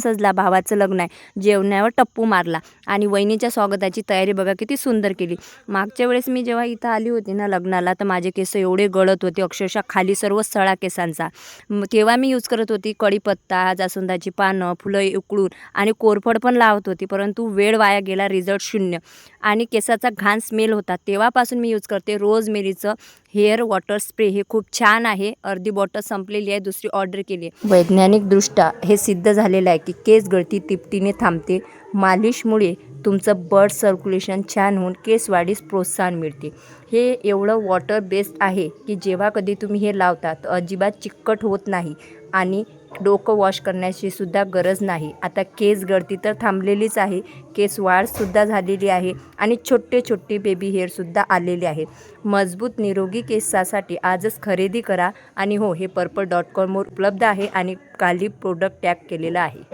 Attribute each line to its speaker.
Speaker 1: सजला भावाचं लग्न आहे. जेवणावर टप्पू मारला. आणि वहिनीच्या स्वागताची तयारी बघा किती सुंदर केली. मागच्या वेळेस मी जेव्हा इथं आली होती ना लग्नाला तर माझे केस एवढे गळत होते अक्षरशः खाली सर्व सळा केसांचा. तेव्हा मी यूज करत होती कढीपत्ता जास्वंदाची पानं फुलं उकळून आणि कोरफड पण लावत होती परंतु वेळ वाया गेला रिझल्ट शून्य. आणि केसाचा घाण स्मेल होता. तेव्हापासून मी यूज करते रोजमेरीचं हेअर वॉटर स्प्रे हे खूप छान आहे. अर्धी बॉटल संपलेली आहे दुसरी ऑर्डर केली आहे. वैज्ञानिकदृष्ट्या हे सिद्ध झालेलं आहे. की केस गळती तिपटीने थांबते. मालिशमुळे तुमचं ब्लड सर्क्युलेशन छान होऊन केस वाढीस प्रोत्साहन मिळते. हे एवढं वॉटर बेस्ड आहे की जेव्हा कधी तुम्ही हे लावता तर अजिबात चिकट होत नाही आणि डोकं वॉश करण्याची सुद्धा गरज नाही. आता केस गळती तर थांबलेलीच आहे. केस वाढसुद्धा झालेली आहे आणि छोटे छोटे बेबी हेअरसुद्धा आलेले आहे मजबूत निरोगी केसासाठी आजच खरेदी करा आणि हो हे पर्पल डॉट कॉमवर उपलब्ध आहे आणि खाली प्रोडक्ट टॅग केलेलं आहे.